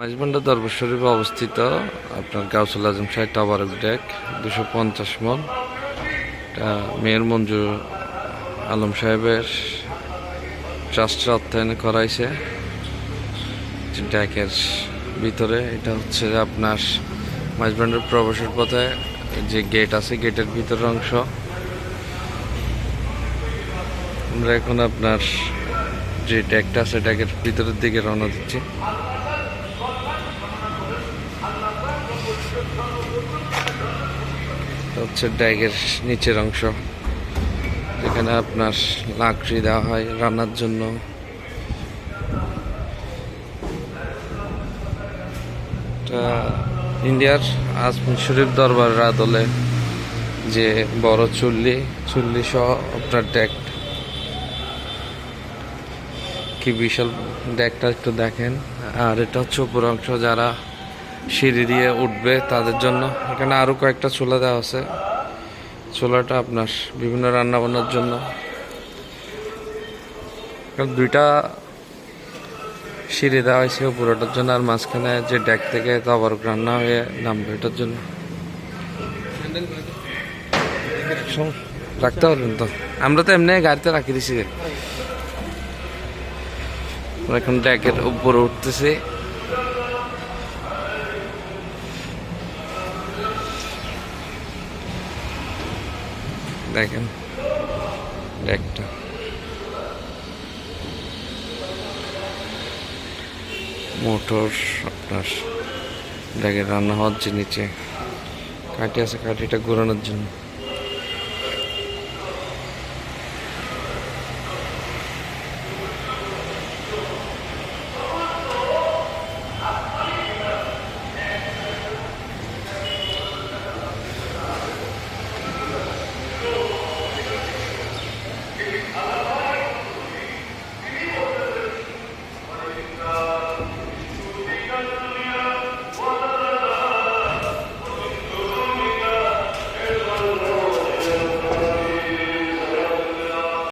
মাইজবান্ডা দরবার শরীফে অবস্থিত। আপনার গাউসুল আজম শাহ টাওয়ার ডেক, দুশো পঞ্চাশ মন। মেয়র মঞ্জু আলম সাহেবের ট্রাস্টের অর্থায়নে করাইছে। যে ডেকের ভিতরে, এটা হচ্ছে আপনার মাইজবান্ডার প্রবেশের পথে যে গেট আছে, গেটের ভিতরের অংশ। আমরা এখন আপনার যে ডেকটা আছে, ডেকের ভিতরের দিকে রওনা দিচ্ছি এটা হচ্ছে ড্যাগের নিচের অংশ। যেখানে আপনার লাকড়ি দেওয়া হয় রান্নার জন্য। ইন্ডিয়ার আজমির শরীফ দরবার আদলে যে বড় চুল্লি চুল্লি সহ আপনার ডেক কি বিশাল ডেকটা একটু দেখেন। আর এটা হচ্ছে উপর অংশ, যারা সিঁড়ি দিয়ে উঠবে তাদের জন্য। এখানে আরও কয়েকটা চুলা দেওয়া আছে। চুলাটা আপনার বিভিন্ন রান্না বান্নার জন্য দুইটা সিঁড়ি দেওয়া হয়েছে উপরটার জন্য, আর মাঝখানে যে ডেক থেকে আবার রান্না হয়ে নামবে এটার জন্য। রাখতে পারবেন তো? আমরা তো এমনি গাড়িতে রাখি দিছি। এখন ডেকের উপরে উঠতেছি। দেখেন একটা মোটর আপনার ডেকে রান্না হওয়ার যে নিচে কাঠি আছে কাঠিটা ঘোরানোর জন্য।